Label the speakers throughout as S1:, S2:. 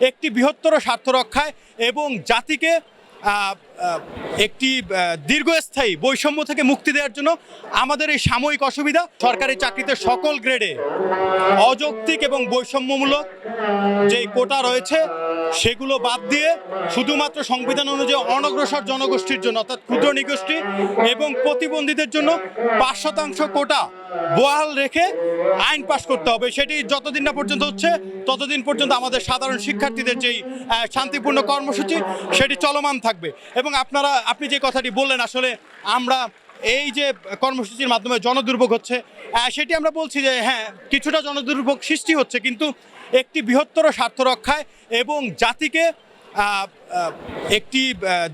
S1: একটি বৃহত্তর স্বার্থ রক্ষায় এবং জাতিকে একটি দীর্ঘস্থায়ী বৈষম্য থেকে মুক্তি দেওয়ার জন্য আমাদের এই সাময়িক অসুবিধা। সরকারি চাকরিতে সকল গ্রেডে অযৌক্তিক এবং বৈষম্যমূলক যে কোটা রয়েছে, সেগুলো বাদ দিয়ে শুধুমাত্র সংবিধান অনুযায়ী অনগ্রসর জনগোষ্ঠীর জন্য, অর্থাৎ ক্ষুদ্র নিগোষ্ঠী এবং প্রতিবন্ধীদের জন্য পাঁচ শতাংশ কোটা বহাল রেখে আইন পাশ করতে হবে। সেটি যতদিন না পর্যন্ত হচ্ছে, ততদিন পর্যন্ত আমাদের সাধারণ শিক্ষার্থীদের যেই শান্তিপূর্ণ কর্মসূচি, সেটি চলমান থাকবে। এবং আপনারা, আপনি যে কথাটি বললেন, আসলে আমরা এই যে কর্মসূচির মাধ্যমে জনদুর্ভোগ হচ্ছে সেটি আমরা বলছি যে হ্যাঁ কিছুটা জনদুর্ভোগ সৃষ্টি হচ্ছে, কিন্তু একটি বৃহত্তর স্বার্থ রক্ষায় এবং জাতিকে একটি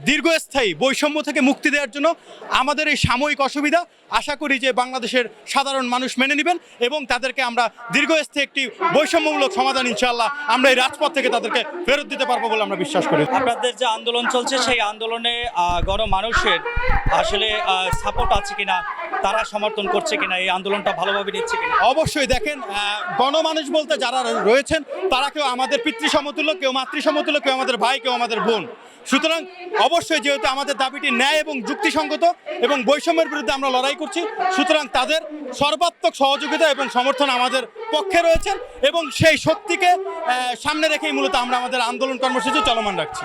S1: দীর্ঘস্থায়ী বৈষম্য থেকে মুক্তি দেওয়ার জন্য আমাদের এই সাময়িক অসুবিধা। আশা করি যে বাংলাদেশের সাধারণ মানুষ মেনে নেবেন এবং তাদেরকে আমরা দীর্ঘস্থায়ী একটি বৈষম্যমূলক সমাধান ইনশাআল্লাহ আমরা এই রাজপথ থেকে তাদেরকে ফেরত দিতে পারব বলে আমরা বিশ্বাস করি।
S2: আপনাদের যে আন্দোলন চলছে সেই আন্দোলনে আহ, গণমানুষের আসলে সাপোর্ট আছে কিনা তারা সমর্থন করছে কিনা এই আন্দোলনটা ভালোভাবে নিচ্ছে কিনা?
S1: অবশ্যই দেখেন গণমানুষ বলতে যারা রয়েছেন তারা কেউ আমাদের পিতৃ সমতুল্য কেউ মাতৃ সমতুল্য কেউ আমাদের ভাই কেউ আমাদের বোন। সুতরাং অবশ্যই যেহেতু আমাদের দাবিটি ন্যায় এবং যুক্তিসঙ্গত এবং বৈষম্যের বিরুদ্ধে আমরা লড়াই করছি, সুতরাং তাদের সর্বাত্মক সহযোগিতা এবং সমর্থন আমাদের পক্ষে রয়েছে এবং সেই শক্তিকে সামনে রেখেই মূলত আমরা আমাদের আন্দোলন কর্মসূচি চলমান রাখছি।